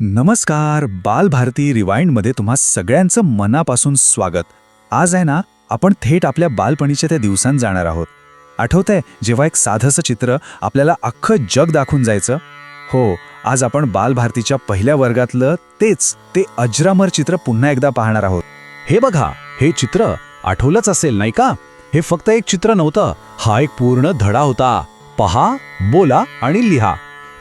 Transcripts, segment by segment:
नमस्कार बालभारती रिवाइंडमध्ये तुम्हा सगळ्यांचं मनापासून स्वागत. आज आहे ना आपण थेट आपल्या बालपणीच्या त्या दिवसांत जाणार आहोत. आठवतंय जेव्हा एक साधंसं चित्र आपल्याला अख्खं जग दाखवून जायचं? हो आज आपण बालभारतीच्या पहिल्या वर्गातलं तेच ते अजरामर चित्र पुन्हा एकदा पाहणार आहोत. हे बघा हे चित्र आठवलंच असेल नाही का? हे फक्त एक चित्र नव्हतं हा एक पूर्ण धडा होता. पहा बोला आणि लिहा.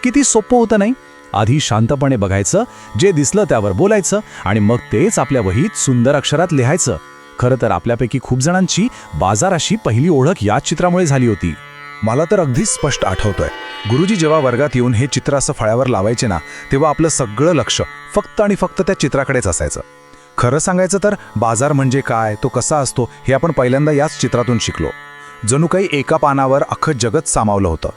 किती सोपं होतं नाही? आधी शांतपणे बघायचं जे दिसलं त्यावर बोलायचं आणि मग तेच आपल्या वहीत सुंदर अक्षरात लिहायचं. खरं तर आपल्यापैकी खूप जणांची बाजाराशी पहिली ओळख याच चित्रामुळे झाली होती. मला तर अगदी स्पष्ट आठवतोय. गुरुजी जेव्हा वर्गात येऊन हे चित्र असं फळ्यावर लावायचे ना तेव्हा आपलं सगळं लक्ष फक्त आणि फक्त त्या चित्राकडेच असायचं. खरं सांगायचं तर बाजार म्हणजे काय तो कसा असतो हे आपण पहिल्यांदा याच चित्रातून शिकलो. जणू काही एका पानावर अख्खं जगत सामावलं होतं.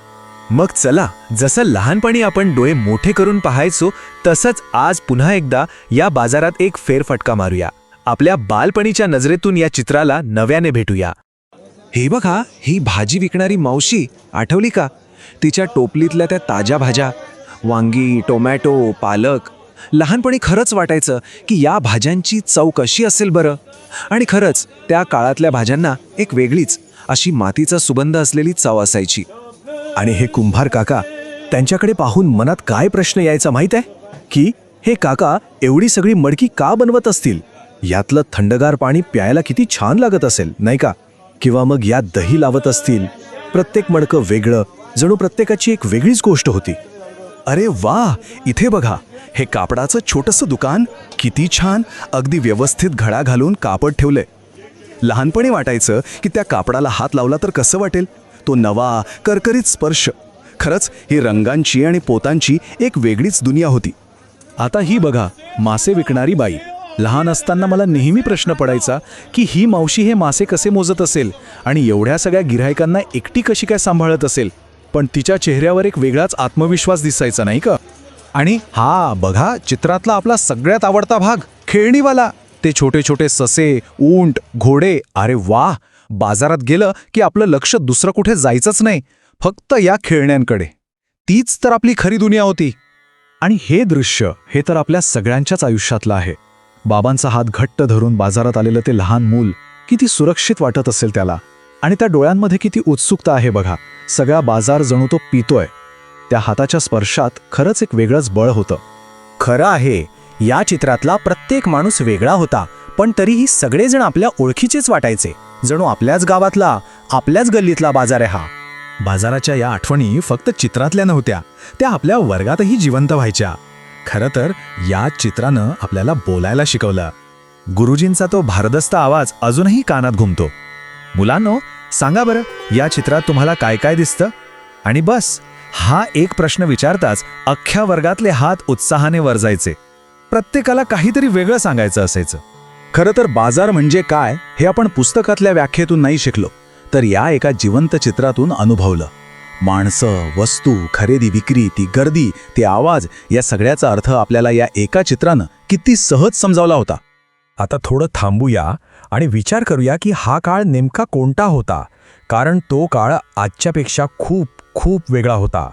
मग चला जसं लहानपणी आपण डोळे मोठे करून पाहायचो तसंच आज पुन्हा एकदा या बाजारात एक फेरफटका मारूया. आपल्या बालपणीच्या नजरेतून या चित्राला नव्याने भेटूया. हे बघा ही भाजी विकणारी मावशी आठवली का? तिच्या टोपलीतल्या त्या ताज्या भाज्या वांगी टोमॅटो पालक. लहानपणी खरंच वाटायचं की या भाज्यांची चव कशी असेल बरं? आणि खरंच त्या काळातल्या भाज्यांना एक वेगळीच अशी मातीचा सुगंध असलेली चव असायची. आणि हे कुंभार काका त्यांच्याकडे पाहून मनात काय प्रश्न यायचा माहीत आहे? की हे काका एवढी सगळी मडकी का बनवत असतील? यातलं थंडगार पाणी प्यायला किती छान लागत असेल नाही का? किंवा मग यात दही लावत असतील? प्रत्येक मडकं वेगळं जणू प्रत्येकाची एक वेगळीच गोष्ट होती. अरे वा! इथे बघा हे कापडाचं छोटंसं दुकान किती छान अगदी व्यवस्थित घडा घालून कापड ठेवलंय. लहानपणी वाटायचं की त्या कापडाला हात लावला तर कसं वाटेल? तो नवा करकरीत स्पर्श. खरंच ही रंगांची आणि पोतांची एक वेगळीच दुनिया होती. आता ही बघा मासे विकणारी बाई. लहान असताना मला नेहमी प्रश्न पडायचा की ही मावशी हे मासे कसे मोजत असेल? आणि एवढ्या सगळ्या गिऱ्हाईकांना एकटी कशी काय सांभाळत असेल? पण तिच्या चेहऱ्यावर एक वेगळाच आत्मविश्वास दिसायचा नाही का? आणि हा बघा चित्रातला आपला सगळ्यात आवडता भाग खेळणीवाला. ते छोटे छोटे ससे ऊंट घोडे अरे वा बाजारात गेलं की आपलं लक्ष दुसरं कुठे जायचंच नाही फक्त या खेळण्यांकडे. तीच तर आपली खरी दुनिया होती. आणि हे दृश्य हे तर आपल्या सगळ्यांच्याच आयुष्यातलं आहे. बाबांचा हात घट्ट धरून बाजारात आलेलं ते लहान मूल किती सुरक्षित वाटत असेल त्याला. आणि त्या डोळ्यांमध्ये किती उत्सुकता आहे बघा. सगळा बाजार जणू तो पितोय. त्या हाताच्या स्पर्शात खरंच एक वेगळंच बळ होतं. खरं आहे या चित्रातला प्रत्येक माणूस वेगळा होता पण तरीही सगळेजण आपल्या ओळखीचेच वाटायचे. जणू आपल्याच गावातला आपल्याच गल्लीतला बाजार आहे हा. बाजाराच्या या आठवणी फक्त चित्रातल्या नव्हत्या त्या आपल्या वर्गातही जिवंत व्हायच्या. खरं तर या चित्रानं आपल्याला बोलायला शिकवलं. गुरुजींचा तो भारदस्त आवाज अजूनही कानात घुमतो. मुलांनो सांगा बरं या चित्रात तुम्हाला काय काय दिसतं? आणि बस हा एक प्रश्न विचारताच अख्ख्या वर्गातले हात उत्साहाने वर जायचे. प्रत्येकाला काहीतरी वेगळं सांगायचं असायचं. खरं तर बाजार म्हणजे काय हे आपण पुस्तकातल्या व्याख्येतून नाही शिकलो तर या एका जिवंत चित्रातून अनुभवलं. माणसं वस्तू खरेदी विक्री ती गर्दी ते आवाज या सगळ्याचा अर्थ आपल्याला या एका चित्रानं किती सहज समजावला होता. आता थोडं थांबूया आणि विचार करूया की हा काळ नेमका कोणता होता कारण तो काळ आजच्यापेक्षा खूप खूप वेगळा होता.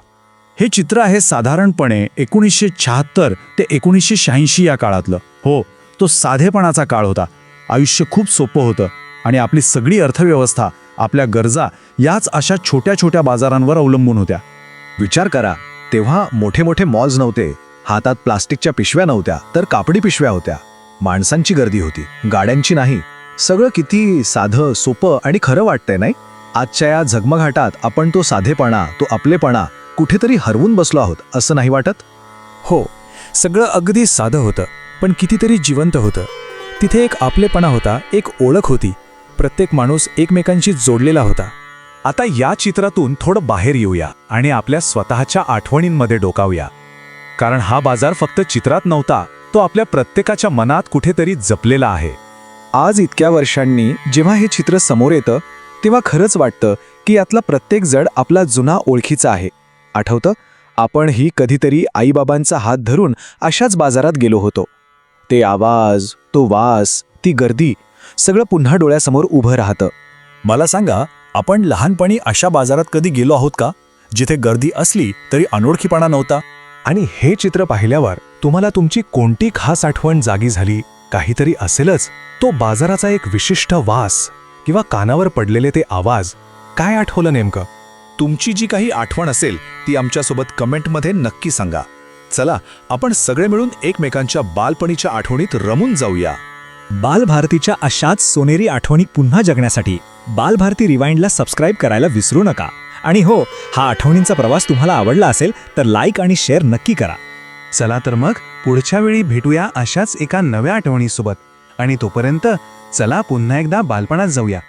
हे चित्र आहे साधारणपणे एकोणीसशे शहात्तर ते एकोणीसशे शहाऐंशी या काळातलं. हो तो साधेपणाचा काळ होता. आयुष्य खूप सोपं होतं आणि आपली सगळी अर्थव्यवस्था आपल्या गरजा याच अशा छोट्या छोट्या बाजारांवर अवलंबून होत्या. विचार करा तेव्हा मोठे मोठे मॉल्स नव्हते हातात प्लास्टिकच्या पिशव्या नव्हत्या तर कापडी पिशव्या होत्या. माणसांची गर्दी होती गाड्यांची नाही. सगळं किती साधं सोपं आणि खरं वाटतंय नाही? आजच्या या झगमघाटात आपण तो साधेपणा तो आपलेपणा कुठेतरी हरवून बसलो आहोत असं नाही वाटत? हो सगळं अगदी साधं होतं. पण कितीतरी जिवंत होतं. तिथे एक आपलेपणा होता एक ओळख होती. प्रत्येक माणूस एकमेकांशी जोडलेला होता. आता या चित्रातून थोडं बाहेर येऊया आणि आपल्या स्वतःच्या आठवणींमध्ये डोकावूया. कारण हा बाजार फक्त चित्रात नव्हता तो आपल्या प्रत्येकाच्या मनात कुठेतरी जपलेला आहे. आज इतक्या वर्षांनी जेव्हा हे चित्र समोर येतं तेव्हा खरंच वाटतं की यातला प्रत्येक जड आपला जुना ओळखीचा आहे. आठवतं? आपण ही कधीतरी आईबाबांचा हात धरून अशाच बाजारात गेलो होतो. ते आवाज तो वास ती गर्दी सगळं पुन्हा डोळ्यासमोर उभं राहतं. मला सांगा आपण लहानपणी अशा बाजारात कधी गेलो आहोत का? जिथे गर्दी असली तरी अनोळखीपणा नव्हता? आणि हे चित्र पाहिल्यावर तुम्हाला तुमची कोणती खास आठवण जागी झाली? काहीतरी असेलच. तो बाजाराचा एक विशिष्ट वास किंवा कानावर पडलेले ते आवाज काय आठवलं नेमकं? तुमची जी काही आठवण असेल ती आमच्यासोबत कमेंटमध्ये नक्की सांगा. चला आपण सगळे मिळून एकमेकांच्या बालपणीच्या आठवणीत रमून जाऊया. बालभारतीच्या अशाच सोनेरी आठवणी पुन्हा जगण्यासाठी बालभारती रिवाइंडला सबस्क्राईब करायला विसरू नका. आणि हो हा आठवणींचा प्रवास तुम्हाला आवडला असेल तर लाईक आणि शेअर नक्की करा. चला तर मग पुढच्या वेळी भेटूया अशाच एका नव्या आठवणीसोबत. आणि तोपर्यंत चला पुन्हा एकदा बालपणात जाऊया.